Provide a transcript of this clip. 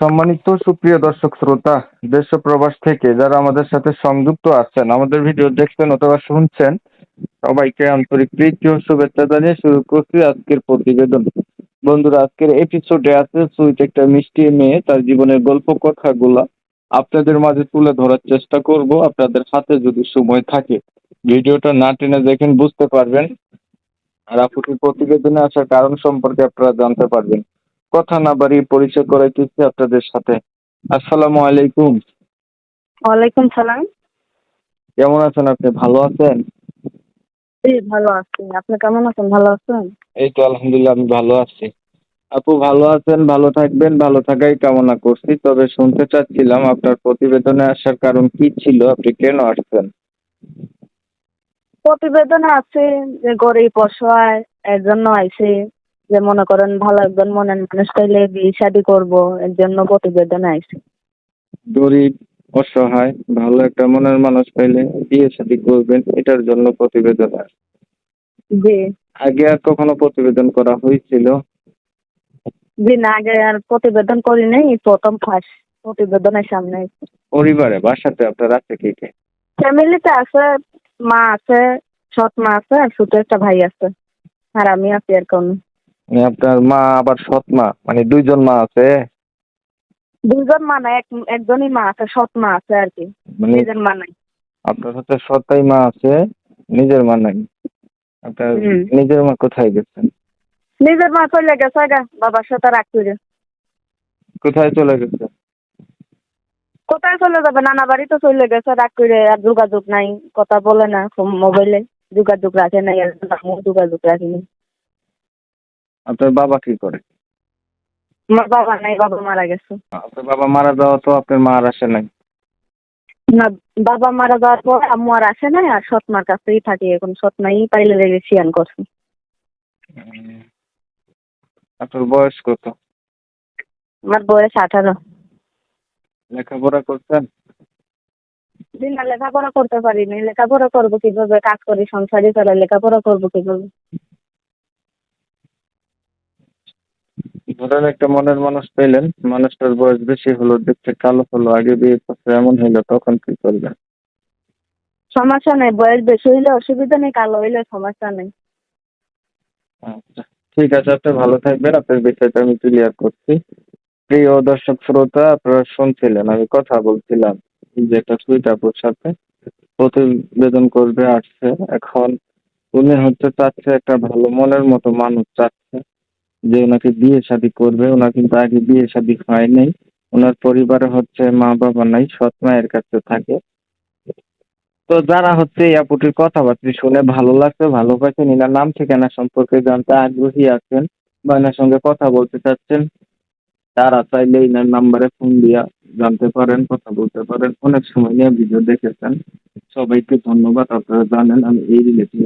সম্মানিত সুপ্রিয় দর্শক শ্রোতা, দেশ প্রবাস থেকে যারা আমাদের সাথে সংযুক্ত আছেন, আমাদের ভিডিও দেখছেন অথবা শুনছেন, সবাইকে আন্তরিক প্রীতি ও শুভেচ্ছা জানিয়ে শুরু করছি আজকের প্রতিবেদন। বন্ধুরা, আজকের এপিসোডে আছে সুইট একটা মিষ্টি মেয়ে, তার জীবনের গল্প কথাগুলা আপনাদের মাঝে তুলে ধরার চেষ্টা করব। আপনাদের হাতে যদি সময় থাকে, ভিডিওটা না টেনে দেখেন বুঝতে পারবেন। আর আপুটির প্রতিবেদনে আসার কারণ সম্পর্কে আপনারা জানতে পারবেন। কথা না বাড়িয়ে পরিচয় করাইতেছি আপনাদের সাথে। আসসালামু আলাইকুম। ওয়ালাইকুম সালাম। কেমন আছেন আপনি? ভালো আছেন? জি ভালো আছি। আপনি কেমন আছেন? ভালো আছেন? এই তো আলহামদুলিল্লাহ আমি ভালো আছি। আপু ভালো আছেন? ভালো থাকবেন? ভালো থাকাই কামনা করছি। তবে শুনতে চাচ্ছিলাম আপনার প্রতিবেদনে আসার কারণ কি ছিল? আপনি কেন আসছেন? প্রতিবেদনে আছে যে গরিব অসহায় এর জন্য আইছে যে মনে করেন ভালো একজন মনের মানুষ পাইলে বিয়ে শাদি করব এর জন্য প্রতিবেদন আইছে। গরিব অসহায় ভালো একটা মনের মানুষ পাইলে বিয়ে শাদী করবেন এটার জন্য প্রতিবেদন আসে। জি। আগে আর কখনো প্রতিবেদন করা হয়েছিল জি না আগে আর প্রতিবেদন করি নাই এই প্রথম ফার্স্ট প্রতিবেদনের সামনে। পরিবারে বাসাতে আপনার আছে কি কে? ফ্যামিলিতে আছে মা আছে সৎ মা আছে আর ছোট একটা ভাই আছে। আর আমি আছি আর কোন। আপনার মা আবার সৎ মা মানে দুইজন মা আছে? দুইজন মা না এক একজনই মা আছে সৎ মা আছে আর কি। মানে নিজের মা নাই। আপনার হচ্ছে সৎতাই মা আছে নিজের মা নাই। আপনার নিজের মা কোথায় গেছেন নিজের মা চলে গেছে গা বাবার সাথে রাগ করে। কোথায় চলে গেছে? কোথায় চলে যাবে? নানা বাড়ি তো চলে গেছে রাগ করে আর যোগাযোগ নাই কথা বলে না মোবাইলে যোগাযোগ রাখে নাই আর যোগাযোগ রাখিনি আপনার বাবা কি করে? আমার বাবা নাই বাবা মারা গেছে। আপনার বাবা মারা যাওয়া তো আপনার মা আর আসে নাই। না বাবা মারা যাওয়ার পর আম্মু আর আসে নাই আর সৎ মার কাছেই থাকি এখন। সৎ মাই পাইলে রেগে সিয়ান করছে। আপনার বয়স কত? আমার বয়স আঠারো। লেখাপড়া করছেন? দিন না লেখাপড়া করতে পারিনি। লেখাপড়া করব কীভাবে? কাজ করি সংসারই চলে লেখাপড়া করব কীভাবে? ধরেন একটা মনের মানুষ পেলেন মানুষটার বয়স বেশি হলো দেখতে কালো হলো আগে বিয়ে করছে এমন হইল তখন কি করবেন? সমস্যা নেই বয়স বেশি হইলে অসুবিধা নেই কালো হইলে সমস্যা নেই। আচ্ছা ঠিক আছে আপনি ভালো থাকবেন আপনার বিষয়টা আমি ক্লিয়ার করছি। প্রিয় দর্শক শ্রোতা আপনারা শুনছিলেন আমি কথা বলছিলাম যে একটা সুইট আপুর সাথে প্রতিবেদন করবে আসছে এখন উনি হচ্ছে চাচ্ছে একটা ভালো মনের মতো মানুষ চাচ্ছে। যে ওনাকে বিয়ে শাদী করবে, ওনার কিন্তু আগে বিয়ে শাদী হয় নাই। ওনার পরিবারে হচ্ছে মা বাবা নাই, সৎ মায়ের কাছে থাকে। তো যারা হচ্ছে এই আপুটির কথাবার্তা শুনে ভালো লাগছে ভালো পাচ্ছেন এনার নাম ঠিকানা সম্পর্কে জানতে আগ্রহী আছেন, বা এনার সঙ্গে কথা বলতে চাচ্ছেন, তারা চাইলে এনার নাম্বারে ফোন দিয়া জানতে পারেন, কথা বলতে পারেন। অনেক সময় নিয়ে ভিডিও দেখেছেন। সবাইকে ধন্যবাদ, আপনারা জানেন আমি এই রিলেটিভ